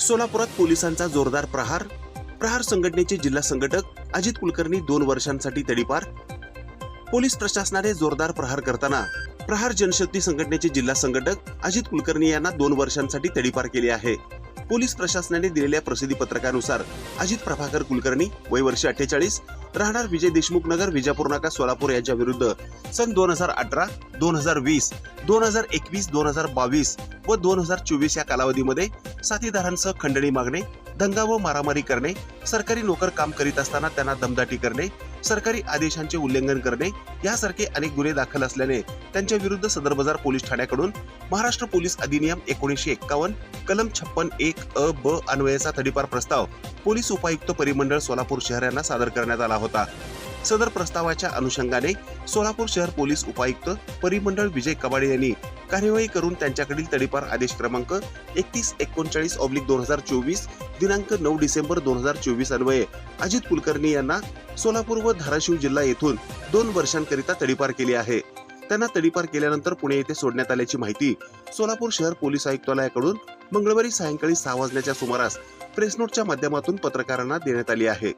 सोलापुरात पोलिसांचा जोरदार प्रहार प्रहार संघटनेचे जिल्हा संघटक अजित कुलकर्णी दोन वर्षांसाठी तडीपार. पोलीस प्रशासनाने जोरदार प्रहार करताना प्रहार जनशक्ती संघटनेचे जिल्हा संघटक अजित कुलकर्णी यांना दोन वर्षांसाठी तडीपार केले आहे. पोलीस प्रशासनाने दिलेल्या प्रसिद्धी पत्रकानुसार अजित प्रभाकर कुलकर्णी वय वर्ष अठ्ठेचाळीस राहणार विजय देशमुख नगर विजापूर नाका सोलापूर यांच्या विरुद्ध. सन दोन हजार अठरा दोन हजार वीस दोन हजार एकवीस दोन हजार बावीस व दोन हजार चोवीस या कालावधीमध्ये साथीदारांसह खंडणी मागणे दंगा व मारामारी करणे सरकारी नोकर काम करीत असताना त्यांना दमदाटी करणे सरकारी आदेशांचे उल्लंघन करणे यासारखे अनेक गुन्हे दाखल असल्याने त्यांच्या विरुद्ध सदर बाजार पोलीस ठाण्याकडून महाराष्ट्र पोलीस अधिनियम एकोणीसशे एक्कावन्न कलम छप्पन एक अ ब अन्वयाचा तडीपार प्रस्ताव पोलीस उपायुक्त परिमंडळ सोलापूर शहर यांना सादर करण्यात आला होता. सदर प्रस्तावाच्या अनुषंगाने सोलापूर शहर पोलीस उपायुक्त परिमंडळ विजय कबाडे यांनी कार्यवाही करून त्यांच्याकडील तडीपार आदेश क्रमांक एकतीस एकोणचाळीस ऑब्लिक दोन हजार चोवीस दिनांक नऊ डिसेंबर दोन हजार चोवीस अन्वये अजित कुलकर्णी यांना सोलापूर व धाराशिव जिल्हा येथून दोन वर्षांकरिता तडीपार केली आहे. त्यांना तडीपार केल्यानंतर पुणे येथे सोडण्यात आल्याची माहिती सोलापूर शहर पोलीस आयुक्तालयाकडून मंगळवारी सायंकाळी सहा वाजण्याच्या सुमारास प्रेसनोटच्या माध्यमातून पत्रकारांना देण्यात आली आहे.